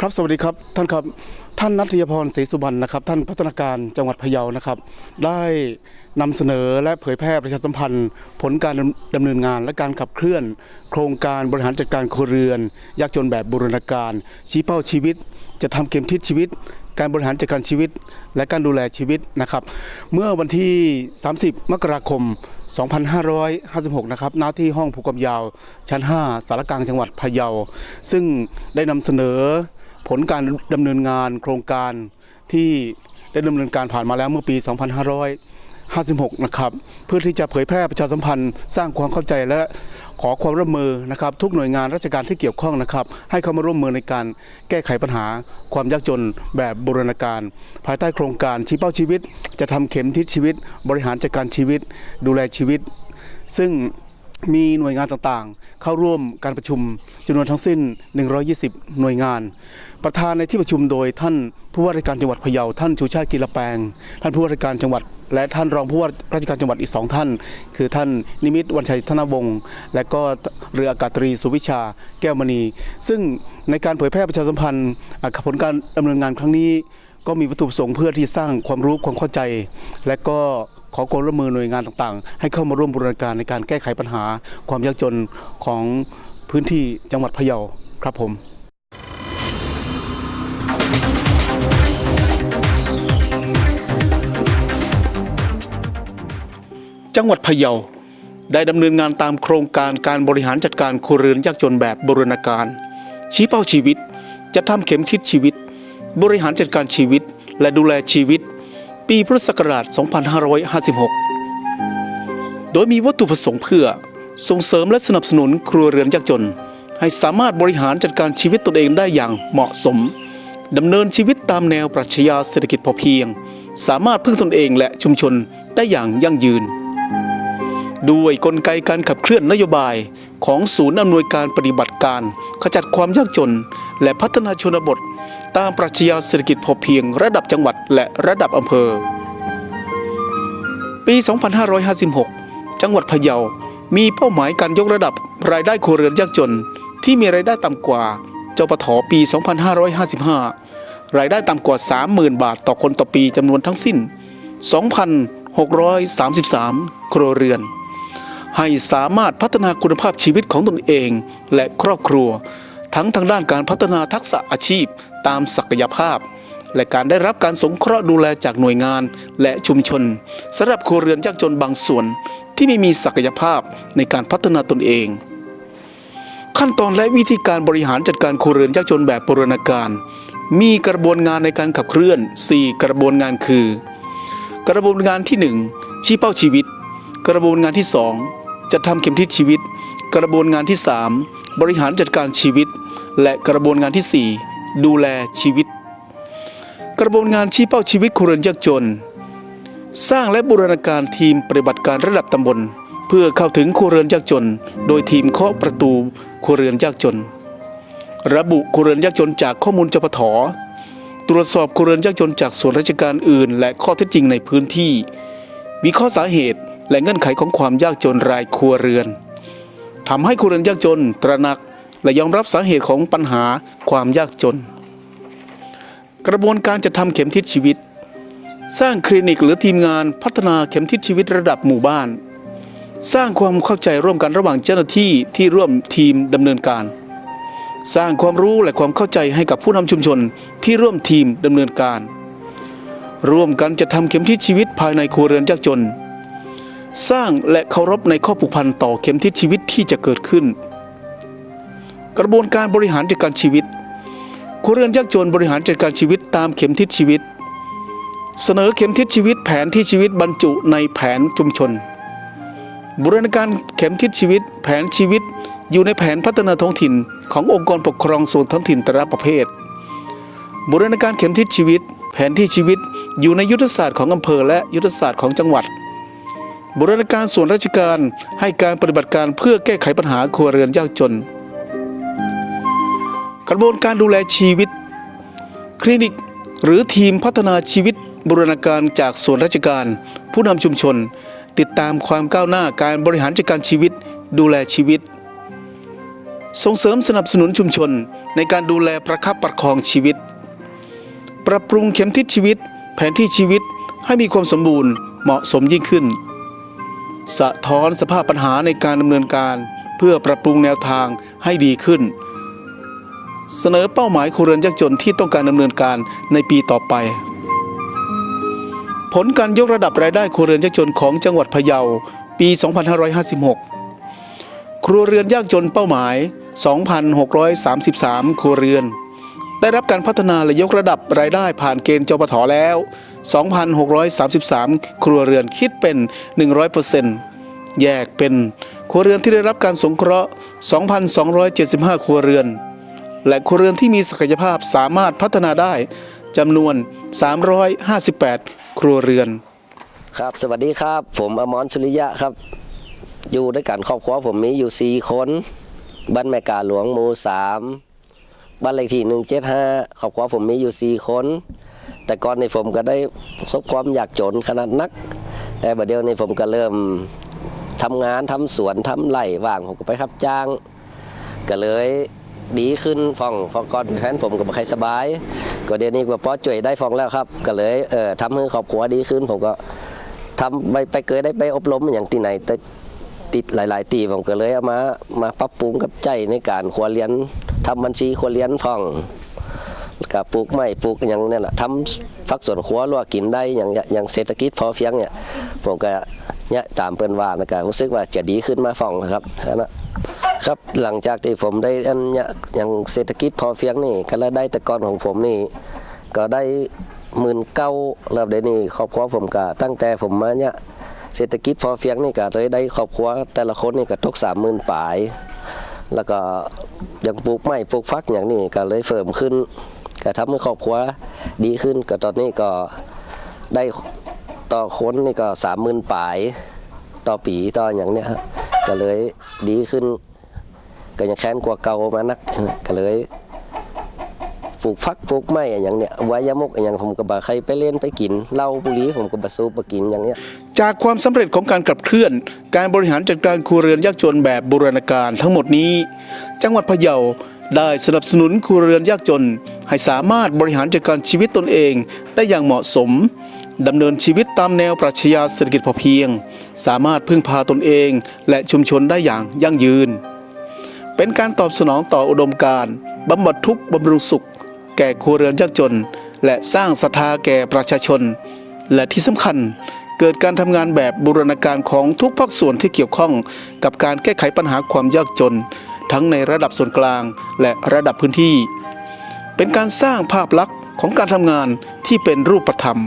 ครับสวัสดีครับท่านครับท่านนัทยพรศรีสุบรรณนะครับ ท่านพัฒนาการจังหวัดพะเยานะครับ ได้นำเสนอและเผยแพร่ประชาสัมพันธ์ ผลการดำเนินงานและการขับเคลื่อน โครงการบริหารจัดการครัวเรือน ยากจนแบบบูรณาการ ชี้เป้าชีวิต จะทำเข็มทิศชีวิต การบริหารจัดการชีวิต และการดูแลชีวิตนะครับ เมื่อวันที่ 30 มกราคม 2556 นะครับณที่ห้องผูกความยาวชั้น 5 สารกลางจังหวัดพะเยา ซึ่งได้นำเสนอผลการดำเนินงานโครงการที่ได้ดำเนินการผ่านมาแล้วเมื่อปี 2556 นะครับ เพื่อที่จะเผยแพร่ประชาสัมพันธ์ สร้างความเข้าใจและ ขอความร่วมมือนะครับทุกหน่วยงานราชการที่เกี่ยวข้องนะครับให้เข้ามาร่วมมือในการแก้ไขปัญหาความยากจนแบบบูรณาการ ภายใต้โครงการชี้เป้าชีวิต จะทำเข็มทิศชีวิต บริหารจัดการชีวิต ดูแลชีวิต ซึ่ง มีหน่วยงานต่างๆ เข้าร่วมการประชุมจำนวนทั้งสิ้น 120 หน่วยงาน ประธานในที่ประชุมโดยท่านผู้ว่าราชการจังหวัดพะเยาท่านชูชาติกีฬาแปงท่านผู้ว่าราชการจังหวัด และท่านรองผู้ว่าราชการจังหวัดอีกสองท่าน คือท่านนิมิตวันชัยธนวงศ์และก็เรืออากาศตรีสุวิชาแก้วมณี ซึ่งในการเผยแพร่ประชาสัมพันธ์ผลการดำเนินงานครั้งนี้ ก็มีวัตถุประสงค์เพื่อที่สร้างความรู้ความเข้าใจ และก็ ขอความร่วมมือหน่วยงานต่างๆ ให้เข้ามาร่วมบูรณาการในการแก้ไขปัญหา ความยากจนของพื้นที่จังหวัดพะเยาครับผมจังหวัดพะเยาได้ดำเนินงานตามโครงการการบริหารจัดการครัวเรือนยากจนแบบบูรณาการ ชี้เป้าชีวิตจะทำเข็มทิศชีวิต บริหารจัดการชีวิต และดูแลชีวิต ปีพุทธศักราช 2556 โดยมีวัตถุประสงค์เพื่อส่งเสริมและสนับสนุนครัวเรือนยากจน ให้สามารถบริหารจัดการชีวิตตนเองได้อย่างเหมาะสมดำเนินชีวิตตามแนวปรัชญาเศรษฐกิจพอเพียง สามารถพึ่งตนเองและชุมชนได้อย่างยั่งยืน ด้วยกลไกการขับเคลื่อนนโยบาย ของศูนย์อำนวยการปฏิบัติการ ขจัดความยากจน และพัฒนาชนบท ตามปรัชญาเศรษฐกิจพอเพียงระดับจังหวัดและระดับอำเภอ ปี 2556 จังหวัดพะเยา มีเป้าหมายการยกระดับรายได้ครัวเรือนยากจน ที่มีรายได้ต่ำกว่าจปทปี 2555 รายได้ต่ำกว่า 30,000 บาทต่อคนต่อปีจำนวนทั้งสิ้น 2,633 ครัวเรือน ให้สามารถพัฒนาคุณภาพชีวิตของตนเอง และครอบครัว ทั้งทางด้านการพัฒนาทักษะอาชีพตามศักยภาพ และการได้รับการสงเคราะห์ดูแลจากหน่วยงานและชุมชนสำหรับครัวเรือนยากจนบางส่วน ที่ไม่มีศักยภาพในการพัฒนาตนเอง ขั้นตอนและวิธีการบริหารจัดการครัวเรือนยากจนแบบบูรณาการ มีกระบวนงานในการขับเคลื่อน 4 กระบวนงานคือ กระบวนการที่ 1 ชี้เป้าชีวิต กระบวนงานที่ 2 จะทำเข็มทิศชีวิต กระบวนงานที่ 3 บริหารจัดการชีวิต และกระบวนงานที่ 4 ดูแลชีวิต กระบวนงานชี้เป้าชีวิตครัวเรือนยากจน สร้างและบูรณาการทีมปฏิบัติการระดับตำบล เพื่อเข้าถึงครัวเรือนยากจน โดยทีมเคาะประตูครัวเรือนยากจน ระบุครัวเรือนยากจนจากข้อมูลจปทตรวจสอบครัวเรือนยากจนจากส่วนราชการอื่น และข้อเท็จจริงในพื้นที่ วิเคราะห์สาเหตุ และเงื่อนไขของความยากจนรายครัวเรือนทำให้ครัวเรือนยากจนตระหนักและยอมรับสาเหตุของปัญหาความยากจน กระบวนการจะทำเข็มทิศชีวิต สร้างคลินิกหรือทีมงานพัฒนาเข็มทิศชีวิตระดับหมู่บ้าน สร้างความเข้าใจร่วมกันระหว่างเจ้าหน้าที่ที่ร่วมทีมดำเนินการ สร้างความรู้และความเข้าใจให้กับผู้นำชุมชนที่ร่วมทีมดำเนินการ ร่วมกันจะทำเข็มทิศชีวิตภายในครัวเรือนยากจน สร้างและเคารพในข้อผูกพันต่อเข็มทิศชีวิตที่จะเกิดขึ้น กระบวนการบริหารจัดการชีวิตครัวเรือนยากจนบริหารจัดการชีวิตตามเข็มทิศชีวิต เสนอเข็มทิศชีวิตแผนที่ชีวิตบรรจุในแผนชุมชนบูรณาการเข็มทิศชีวิต แผนชีวิต อยู่ในแผนพัฒนาท้องถิ่นขององค์กรปกครองส่วนท้องถิ่นแต่ละประเภทบูรณาการเข็มทิศชีวิต แผนที่ชีวิตอยู่ในยุทธศาสตร์ของอำเภอและยุทธศาสตร์ของจังหวัด บูรณาการส่วนราชการให้การปฏิบัติการเพื่อแก้ไขปัญหาครัวเรือนยากจน กระบวนการดูแลชีวิต คลินิก หรือทีมพัฒนาชีวิตบูรณาการจากส่วนราชการ ผู้นำชุมชน ติดตามความก้าวหน้าการบริหารจัดการชีวิต ดูแลชีวิต ส่งเสริมสนับสนุนชุมชนในการดูแลประคับประคองชีวิต ปรับปรุงเข็มทิศชีวิต แผนที่ชีวิตให้มีความสมบูรณ์เหมาะสมยิ่งขึ้น สะท้อนสภาพปัญหาในการดำเนินการ เพื่อปรับปรุงแนวทางให้ดีขึ้น เสนอเป้าหมายครัวเรือนยากจนที่ต้องการดำเนินการในปีต่อไป ผลการยกระดับรายได้ครัวเรือนยากจนของจังหวัดพะเยาปี 2556 ครัวเรือนยากจนเป้าหมาย 2,633 ครัวเรือน ได้รับการพัฒนาและยกระดับรายได้ผ่านเกณฑ์จปทแล้ว 2,633 ครัวเรือนคิดเป็น 100%แยกเป็นครัวเรือนที่ได้รับการสงเคราะห์ 2,275 ครัวเรือน และครัวเรือนที่มีศักยภาพสามารถพัฒนาได้จำนวน 358 ครัวเรือน ครับ สวัสดีครับ ผมอมรสุริยะครับ อยู่ด้วยกันครอบครัวผมมีอยู่สี่คนบ้านแม่กาหลวงหมู่สามบ้านเลขที่หนึ่งเจ็ดห้าครอบครัวผมมีอยู่สี่คน แต่ก่อนในผมก็ได้ประสบความอยากจนขนาดนัก แต่บัดเดียวนี้ผมก็เริ่มทำงานทำสวนทำไร่ว่างผมก็ไปรับจ้าง ก็เลยดีขึ้นฟองฟองก่อนแฟนผมก็บ่ใครสบาย ก็เดี๋ยวนี้ก็พอจ่วยได้ฟองแล้วครับ ก็เลยเออทำให้ครอบครัวดีขึ้น ผมก็ทำไปไปเกยได้ไปอบรมอย่างที่ไหนแต่ติดหลาย ๆ ตีผมก็เลยเอามามาปรับปรุงกับใจในการครัวเรียนทำบัญชีครัวเรียนฟอง ก็ปลูกไม้ปลูกอย่างเนี่ยแหละทำฟักสวนครัวรัวกินได้อย่างอย่างเศรษฐกิจพอเพียงเนี่ยผมก็เนี่ยตามเปิ้นว่าแล้วก็รู้สึกว่าจะดีขึ้นมาฟองนะครับน่ะครับหลังจากที่ผมได้อันเนี้ยอย่างเศรษฐกิจพอเพียงนี่ก็รายได้ต่ก่อนของผมนี่ก็ได้หมื่นเก้าแล้วเดี๋ยวนี้ครอบครัวผมก็ตั้งแต่ผมมาเนี่ยเศรษฐกิจพอเพียงนี่ก็เลยได้ครอบครัวแต่ละคนนี่ก็ตกสามหมื่นปลาย แล้วก็ย่างปลูกไม้ปลูกฟักอย่างนี้ก็เลยเฟิ่มขึ้น ก็ทำให้ครอบครัวดีขึ้นก็ตอนนี้ก็ได้ต่อคนนี่ก็สามหมื่นปลายต่อปีต่ออย่างเนี้ยก็เลยดีขึ้น ก็ยังแค้นกว่าเก่ามานักก็เลยปลูกฟักปลูกไม้อย่างเนี้ยไว้ยามกอย่างผมก็บ่ใครไปเล่นไปกินเหล้าบุหรี่ผมก็บ่สูบบ่กินอย่างเนี้ยจากความสำเร็จของการขับเคลื่อน การบริหารจัดการครัวเรือนยากจนแบบบูรณาการทั้งหมดนี้ จังหวัดพะเยา ได้สนับสนุนครัวเรือนยากจน ให้สามารถบริหารจัดการชีวิตตนเองได้อย่างเหมาะสมดำเนินชีวิตตามแนวปรัชญาเศรษฐกิจพอเพียง สามารถพึ่งพาตนเองและชุมชนได้อย่างยั่งยืน เป็นการตอบสนองต่ออุดมการณ์บำบัดทุกข์บำรุงสุข แก่ครัวเรือนยากจน และสร้างศรัทธาแก่ประชาชน และที่สำคัญเกิดการทำงานแบบบูรณาการของทุกภาคส่วนที่เกี่ยวข้องกับการแก้ไขปัญหาความยากจน ทั้งในระดับส่วนกลางและระดับพื้นที่ เป็นการสร้างภาพลักษณ์ของการทำงานที่เป็นรูปธรรม